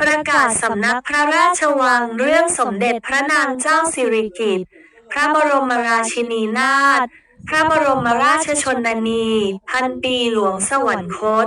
ประกาศสำนักพระราชวังเรื่องสมเด็จพระนางเจ้าสิริกิติ์พระบรมราชินีนาถพระบรมราชชนนี พันปีหลวงสวรรคต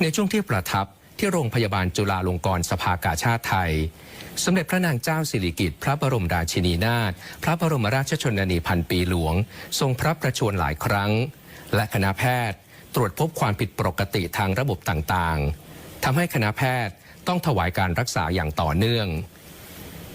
ในช่วงที่ประทับที่โรงพยาบาลจุฬาลงกรณ์สภากาชาติไทย สมเด็จพระนางเจ้าสิริกิติ์พระบรมราชินีนาถพระบรมราชชนนีพันปีหลวง ทรงพระประชวรหลายครั้ง และคณะแพทย์ตรวจพบความผิดปกติทางระบบต่างๆทำให้คณะแพทย์ต้องถวายการรักษาอย่างต่อเนื่อง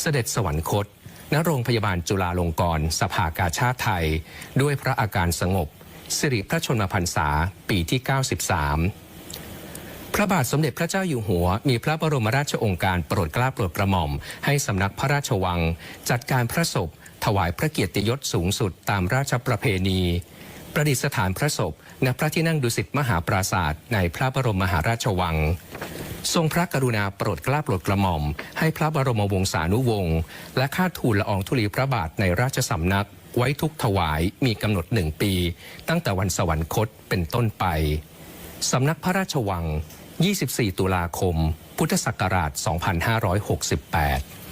เสด็จสวรรคต ณ โรงพยาบาลจุฬาลงกรณ์สภากาชาติไทย ด้วยพระอาการสงบ สิริพระชนมพรรษา ปีที่ 93 พระบาทสมเด็จพระเจ้าอยู่หัว มีพระบรมราชองค์การโปรดเกล้าโปรดกระหม่อม ให้สำนักพระราชวัง จัดการพระศพ ถวายพระเกียรติยศสูงสุดตามราชประเพณีประดิษฐานพระศพณพระที่นั่งดุสิตมหาปราศาสตร์ในพระบรมมหาราชวัง ทรงพระกรุณาโปรดเกล้าโปรดกระหม่อม ให้พระบรมวงศานุวงศ์และข้าทูลละอองธุลีพระบาทในราชสำนัก ไว้ทุกถวายมีกำหนดหนึ่งปี ตั้งแต่วันสวรรคตเป็นต้นไปสำนักพระราชวัง 24 ตุลาคม พุทธศักราช 2568